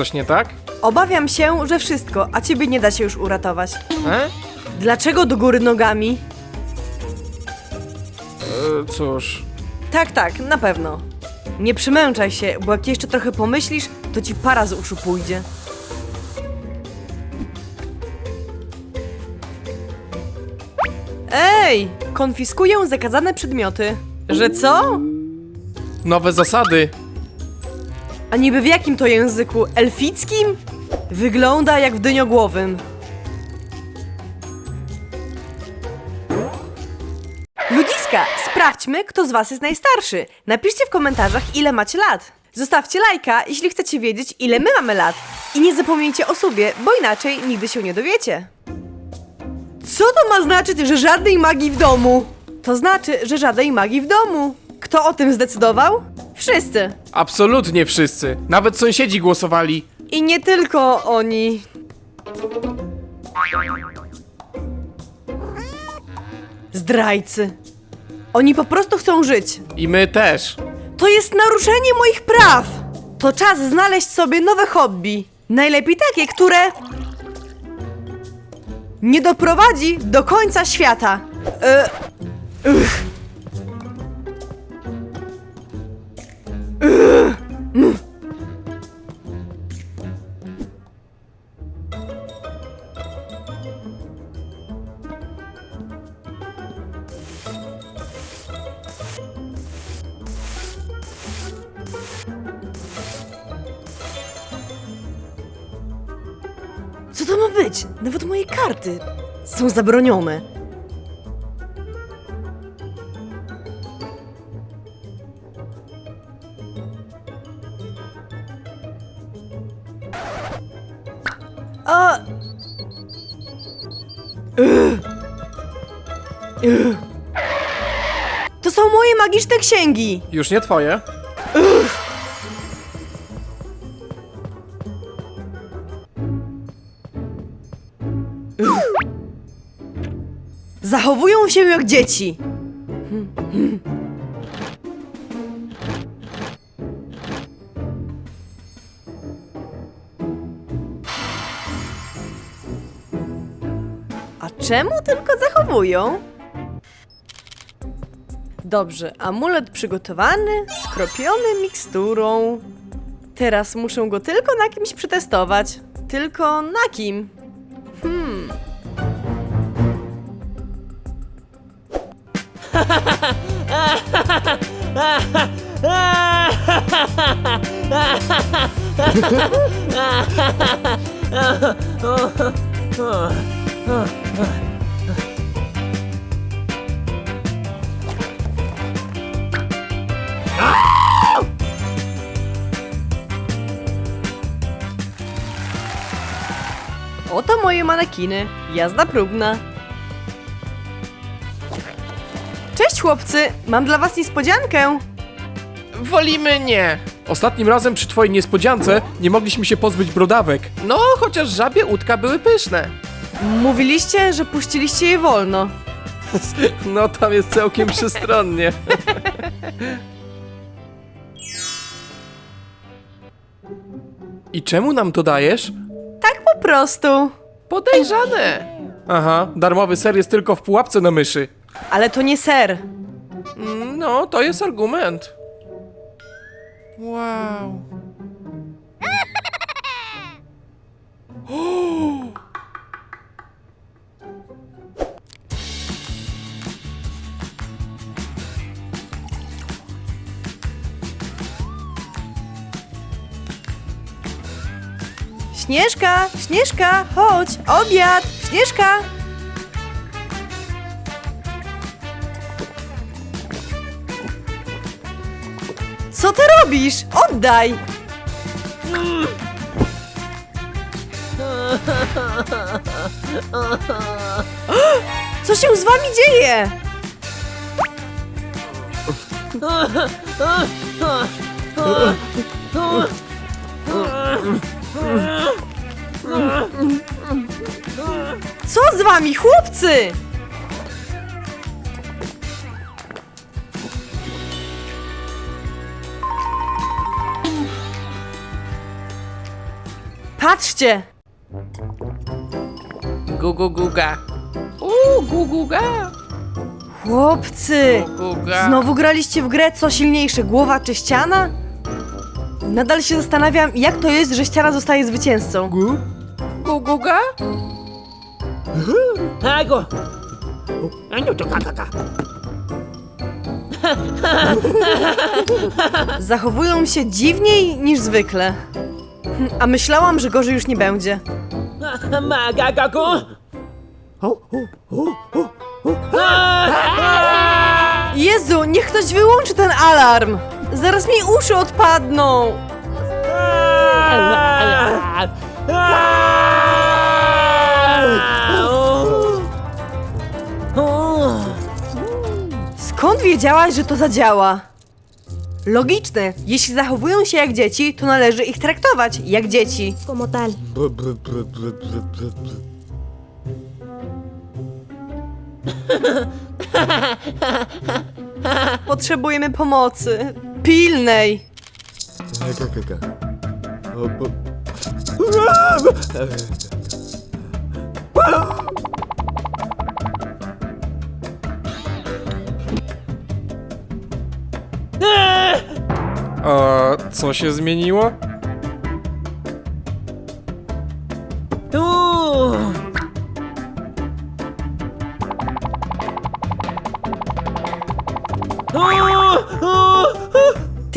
coś nie tak? Obawiam się, że wszystko, a ciebie nie da się już uratować. E? Dlaczego do góry nogami? e cóż... Tak, tak, na pewno. Nie przymęczaj się, bo jak jeszcze trochę pomyślisz, to ci para z uszu pójdzie. Ej! Konfiskuję zakazane przedmioty. Że co? Nowe zasady. A niby w jakim to języku? Elfickim? Wygląda jak w dyniogłowym. Ludziska, sprawdźmy, kto z was jest najstarszy. Napiszcie w komentarzach, ile macie lat. Zostawcie lajka, jeśli chcecie wiedzieć, ile my mamy lat. I nie zapomnijcie o sobie, bo inaczej nigdy się nie dowiecie. Co to ma znaczyć, że żadnej magii w domu? To znaczy, że żadnej magii w domu. Kto o tym zdecydował? Wszyscy. Absolutnie wszyscy. Nawet sąsiedzi głosowali. I nie tylko oni. Zdrajcy. Oni po prostu chcą żyć. I my też. To jest naruszenie moich praw. To czas znaleźć sobie nowe hobby. Najlepiej takie, które nie doprowadzi do końca świata. E. Co to ma być? Nawet moje karty są zabronione. Księgi. Już nie twoje? Zachowują się jak dzieci. A czemu tylko zachowują? Dobrze, amulet przygotowany, skropiony miksturą. Teraz muszę go tylko na kimś przetestować. Tylko na kim? Hmm. moje manekiny. Jazda próbna. Cześć chłopcy, mam dla was niespodziankę. Wolimy nie. Ostatnim razem przy twojej niespodziance nie mogliśmy się pozbyć brodawek. No, chociaż żabie łódka były pyszne. Mówiliście, że puściliście je wolno. No, tam jest całkiem przystronnie. I czemu nam to dajesz? Tak po prostu. Podejrzane. Aha, darmowy ser jest tylko w pułapce na myszy. Ale to nie ser. Mm, No, to jest argument. Wow. Śnieżka, Śnieżka, chodź, obiad, Śnieżka. Co ty robisz? Oddaj! Co się z wami dzieje? Co z wami, chłopcy? Patrzcie! Gugu guga. Uuu, guguga. Chłopcy! Guga. Znowu graliście w grę co silniejsze, głowa czy ściana? Nadal się zastanawiam, jak to jest, że ściana zostaje zwycięzcą. Gu? Guguga? 아이고. 아니요, 저 가가가. Zachowują się dziwniej niż zwykle. Hm, A myślałam, że gorzej już nie będzie. 마가가고. Jezu, niech ktoś wyłączy ten alarm! Zaraz mi uszy odpadną! Skąd wiedziałaś, że to zadziała? Logiczne. Jeśli zachowują się jak dzieci, to należy ich traktować jak dzieci. como tal. Potrzebujemy pomocy. Pilnej. A co się zmieniło?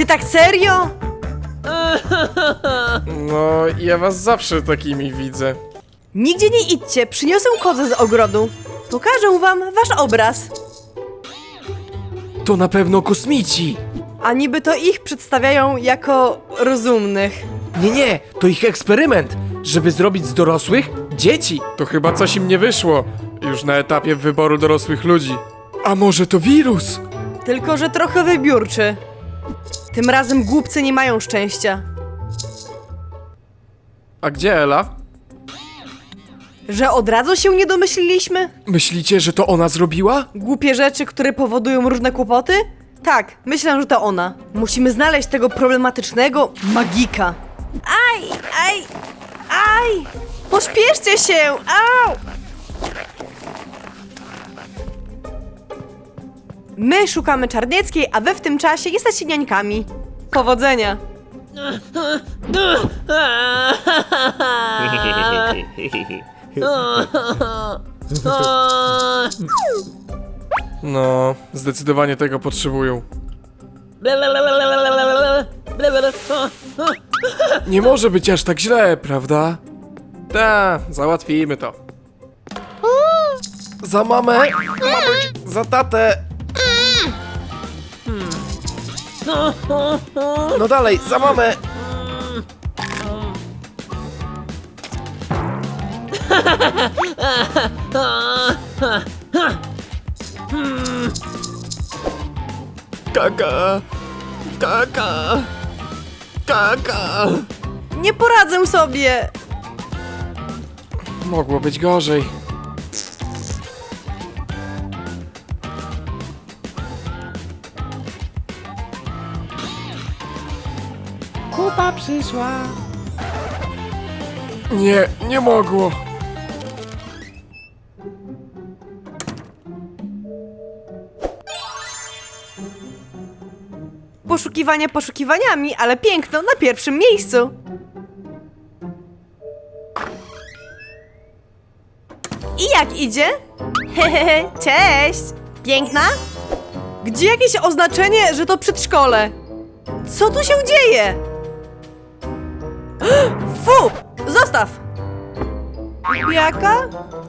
Ty tak serio? No, ja was zawsze takimi widzę. Nigdzie nie idźcie, przyniosę kozę z ogrodu. Pokażę wam wasz obraz. To na pewno kosmici. A niby to ich przedstawiają jako rozumnych. Nie, nie, to ich eksperyment, żeby zrobić z dorosłych dzieci. To chyba coś im nie wyszło, już na etapie wyboru dorosłych ludzi. A może to wirus? Tylko, że trochę wybiórczy. Tym razem głupcy nie mają szczęścia. A gdzie Ela? Że od razu się nie domyśliliśmy? Myślicie, że to ona zrobiła? Głupie rzeczy, które powodują różne kłopoty? Tak, myślę, że to ona. Musimy znaleźć tego problematycznego magika. Aj, aj, aj! Pośpieszcie się! Au! My szukamy Czarnieckiej, a wy w tym czasie jesteście niańkami. Powodzenia! No, zdecydowanie tego potrzebują. Nie może być aż tak źle, prawda? Ta, załatwimy to. Za mamę, za tatę. No dalej, za mamę. Kaka, kaka, kaka. Nie poradzę sobie! Mogło być gorzej. Kupa przyszła. Nie, nie mogło. Poszukiwania poszukiwaniami, ale piękno na pierwszym miejscu. I jak idzie? Hehehe, cześć! Piękna? Gdzie jakieś oznaczenie, że to przedszkole? Co tu się dzieje? Fu! Zostaw! Jaka?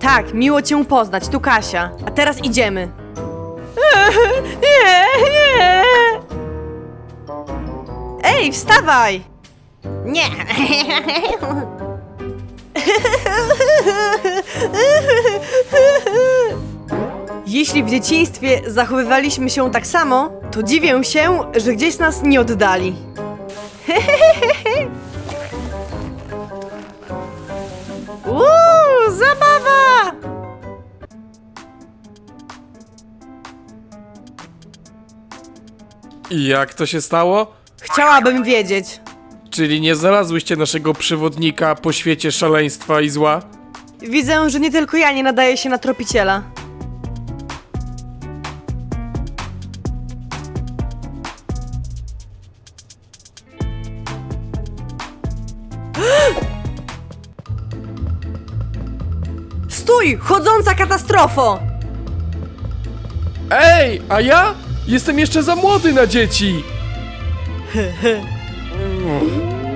Tak, miło cię poznać, tu Kasia. A teraz idziemy. Nie, nie! Ej, wstawaj! Nie! Jeśli w dzieciństwie zachowywaliśmy się tak samo, to dziwię się, że gdzieś nas nie oddali. I jak to się stało? Chciałabym wiedzieć. Czyli nie znalazłyście naszego przewodnika po świecie szaleństwa i zła? Widzę, że nie tylko ja nie nadaję się na tropiciela. Stój, chodząca katastrofo! Ej, a ja? Jestem jeszcze za młody na dzieci!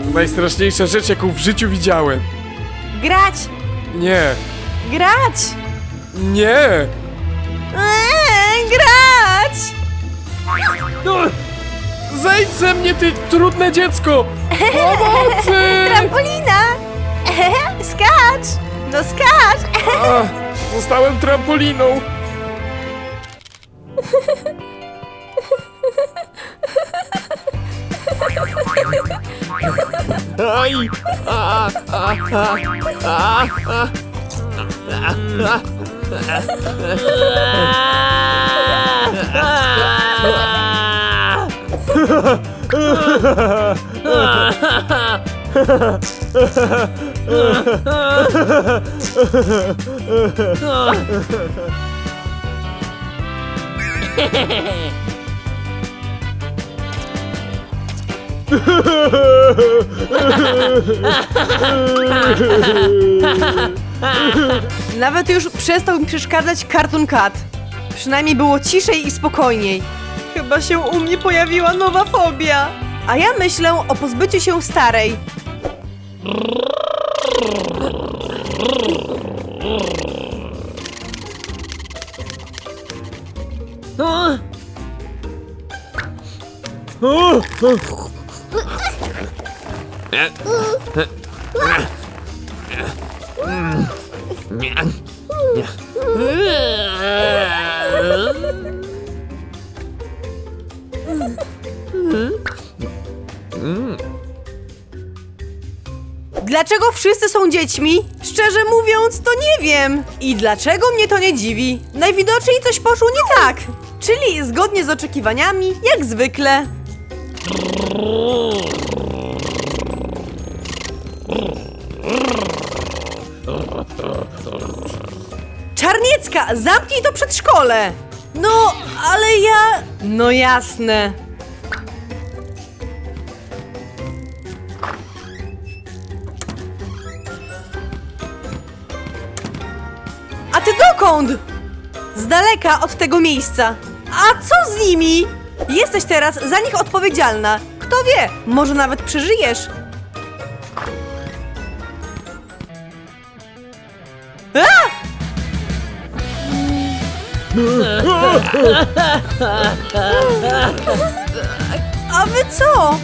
To najstraszniejsza rzecz, jaką w życiu widziałem. Grać! Nie, Grać! nie! Eee, grać! No, Zejdź ze mnie, ty trudne dziecko! Pomocy! Trampolina! Skacz! No skacz! A, zostałem trampoliną! Aj! A, a, a, a, a. Nawet już przestał mi przeszkadzać Cartoon Cat. Przynajmniej było ciszej i spokojniej. Chyba się u mnie pojawiła nowa fobia. A ja myślę o pozbyciu się starej. Dlaczego wszyscy są dziećmi? Szczerze mówiąc, to nie wiem. I dlaczego mnie to nie dziwi? Najwidoczniej coś poszło nie tak. Czyli zgodnie z oczekiwaniami, jak zwykle. Czarniecka, zamknij to przedszkole! No, ale ja... No jasne. A ty dokąd? Z daleka od tego miejsca. A co z nimi? Jesteś teraz za nich odpowiedzialna. Kto wie, może nawet przeżyjesz. A wy co?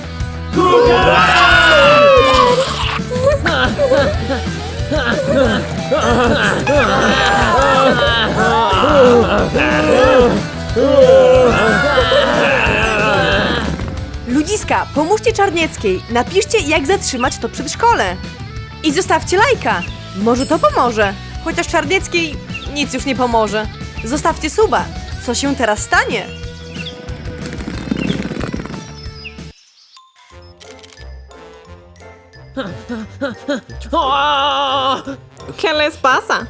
Ludziska, pomóżcie Czarnieckiej. Napiszcie, jak zatrzymać to przedszkole. I zostawcie lajka. Może to pomoże. Chociaż Czarnieckiej nic już nie pomoże. Zostawcie suba. Co się teraz stanie? ¿Qué les pasa?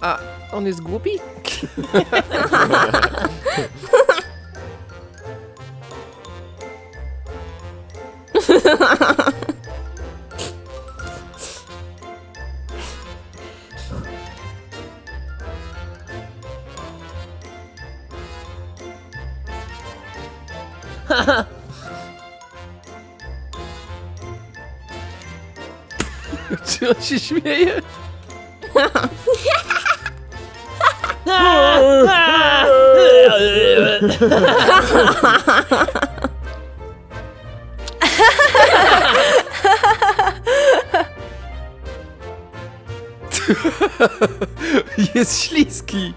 A on jest głupi? Czy on się śmieje? Jest śliski.